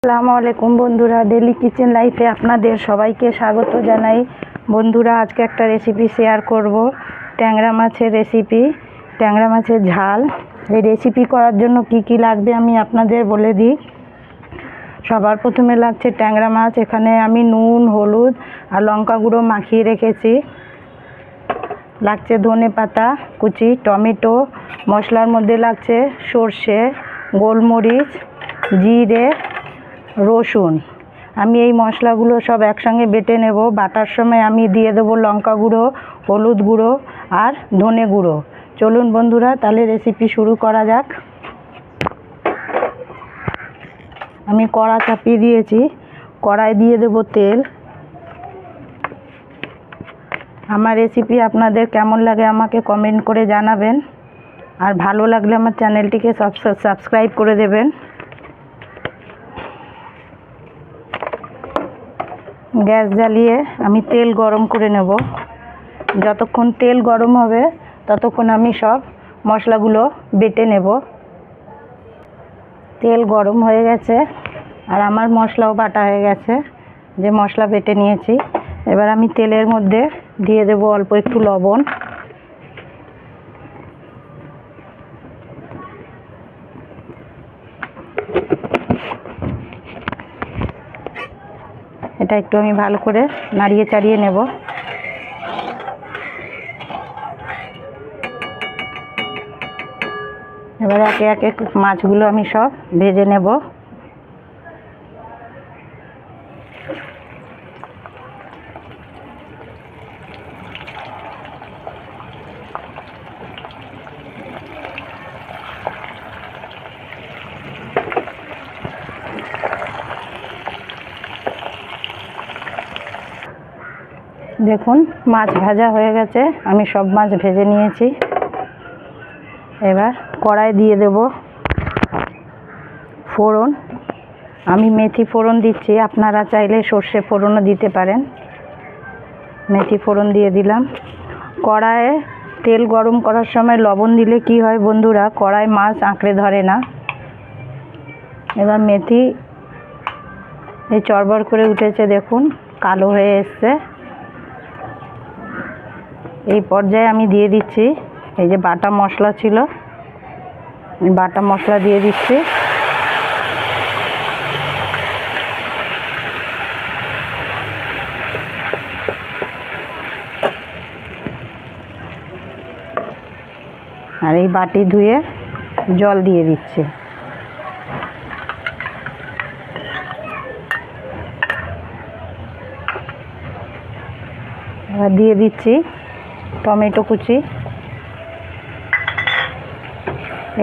আসসালামু আলাইকুম বন্ধুরা ডেলি কিচেন লাইফে আপনাদের সবাইকে স্বাগত জানাই। বন্ধুরা, আজকে একটা রেসিপি শেয়ার করব। ট্যাংরা মাছের রেসিপি ট্যাংরা মাছের ঝাল। এই রেসিপি করার জন্য কি কি লাগবে আমি আপনাদের বলে দিই। সবার প্রথমে লাগছে ট্যাংরা মাছ। এখানে আমি নুন, হলুদ আর লঙ্কা গুঁড়ো মাখিয়ে রেখেছি। লাগছে ধনে পাতা, কুচি, টমেটো। মশলার মধ্যে লাগছে সর্ষে, গোলমরিচ, জিরে রসুন। আমি এই মশলাগুলো সব একসঙ্গে বেটে নেব। বাটার সময় আমি দিয়ে দেবো লঙ্কা গুঁড়ো, হলুদ গুঁড়ো আর ধনে গুঁড়ো। চলুন বন্ধুরা, তাহলে রেসিপি শুরু করা যাক। আমি কড়া চাপিয়ে দিয়েছি। কড়াই দিয়ে দেবো তেল। আমার রেসিপি আপনাদের কেমন লাগে আমাকে কমেন্ট করে জানাবেন। আর ভালো লাগলে আমার চ্যানেলটিকে সাবস্ক্রাইব করে দেবেন। গ্যাস জ্বালিয়ে আমি তেল গরম করে নেব। যতক্ষণ তেল গরম হবে, ততক্ষণ আমি সব মশলাগুলো বেটে নেব। তেল গরম হয়ে গেছে, আর আমার মশলাও বাটা হয়ে গেছে, যে মশলা বেটে নিয়েছি। এবার আমি তেলের মধ্যে দিয়ে দেব অল্প একটু লবণ। এটা একটু আমি ভালো করে নাড়িয়ে চাড়িয়ে নেব। এবার একে একে মাছগুলো আমি সব ভেজে নেব। দেখুন, মাছ ভাজা হয়ে গেছে। আমি সব মাছ ভেজে নিয়েছি। এবার কড়াই দিয়ে দেব ফোড়ন। আমি মেথি ফোড়ন দিচ্ছি। আপনারা চাইলে সর্ষে ফোড়নও দিতে পারেন। মেথি ফোড়ন দিয়ে দিলাম। কড়াইয়ে তেল গরম করার সময় লবণ দিলে কি হয় বন্ধুরা? কড়াই মাছ আঁকড়ে ধরে না। এবার মেথি এই চড়বড় করে উঠেছে, দেখুন। কালো হয়ে এসছে। এই পর্যায়ে আমি দিয়ে দিচ্ছি, এই যে বাটা মশলা ছিল, বাটা মশলা দিয়ে দিচ্ছি। আর এই বাটি ধুয়ে জল দিয়ে দিচ্ছি। দিয়ে দিচ্ছি টমেটো কুচি।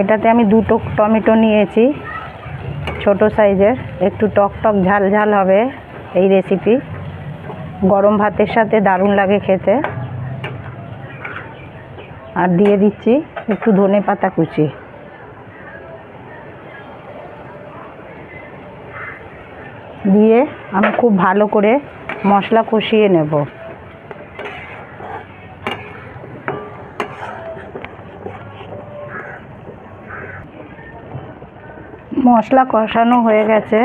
এটাতে আমি দুটো টমেটো নিয়েছি, ছোট সাইজের। একটু টক টক ঝাল ঝাল হবে এই রেসিপি গরম ভাতের সাথে দারুণ লাগে খেতে। আর দিয়ে দিচ্ছি একটু ধনে পাতা কুচি। দিয়ে আমি খুব ভালো করে মশলা কষিয়ে নেব। মশলা কষানো হয়ে গেছে।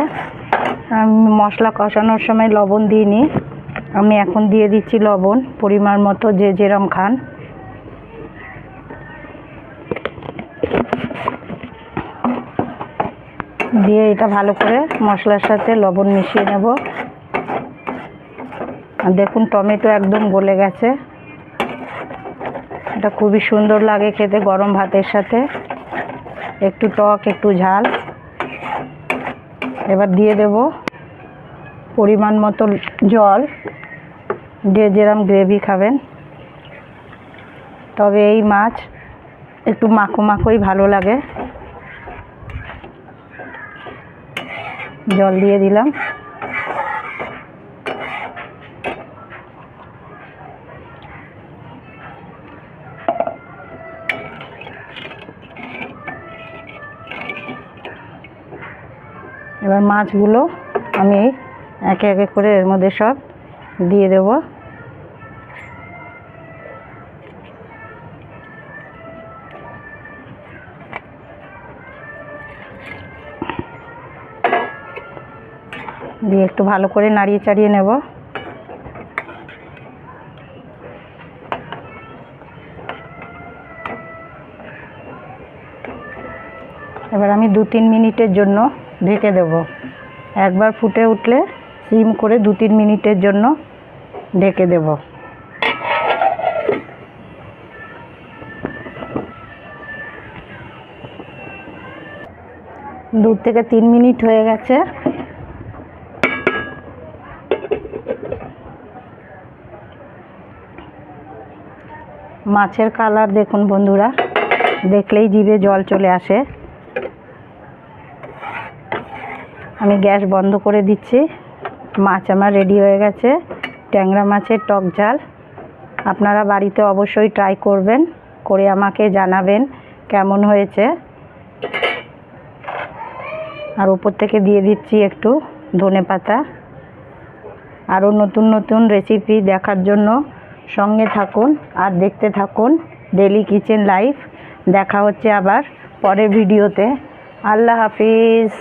আমি মশলা কষানোর সময় লবণ দিইনি। আমি এখন দিয়ে দিচ্ছি লবণ, পরিমাণ মতো যে যেরম খান। দিয়ে এটা ভালো করে মশলার সাথে লবণ মিশিয়ে নেব। দেখুন, টমেটো একদম গলে গেছে। এটা খুবই সুন্দর লাগে খেতে গরম ভাতের সাথে। একটু টক, একটু ঝাল। এবার দিয়ে দেব পরিমাণ মতো জল। যে যেরম গ্রেভি খাবেন। তবে এই মাছ একটু মাখো মাখোই ভালো লাগে। জল দিয়ে দিলাম। এবার মাছগুলো আমি একে একে করে এর মধ্যে সব দিয়ে দেব। দিয়ে একটু ভালো করে নাড়িয়ে চাড়িয়ে নেব। এবার আমি দু তিন মিনিটের জন্য ঢেকে দেব। একবার ফুটে উঠলে সিম করে দু তিন মিনিটের জন্য ঢেকে দেব। দু থেকে তিন মিনিট হয়ে গেছে। মাছের কালার দেখুন বন্ধুরা, দেখলেই জিভে জল চলে আসে। আমি গ্যাস বন্ধ করে দিচ্ছি। মাছ আমার রেডি হয়ে গেছে। ট্যাংরা মাছের টক ঝাল। আপনারা বাড়িতে অবশ্যই ট্রাই করবেন, করে আমাকে জানাবেন কেমন হয়েছে। আর উপর থেকে দিয়ে দিচ্ছি একটু ধনে পাতা। আরও নতুন নতুন রেসিপি দেখার জন্য সঙ্গে থাকুন আর দেখতে থাকুন ডেলি কিচেন লাইফ দেখা হচ্ছে আবার পরের ভিডিওতে আল্লাহ হাফিজ।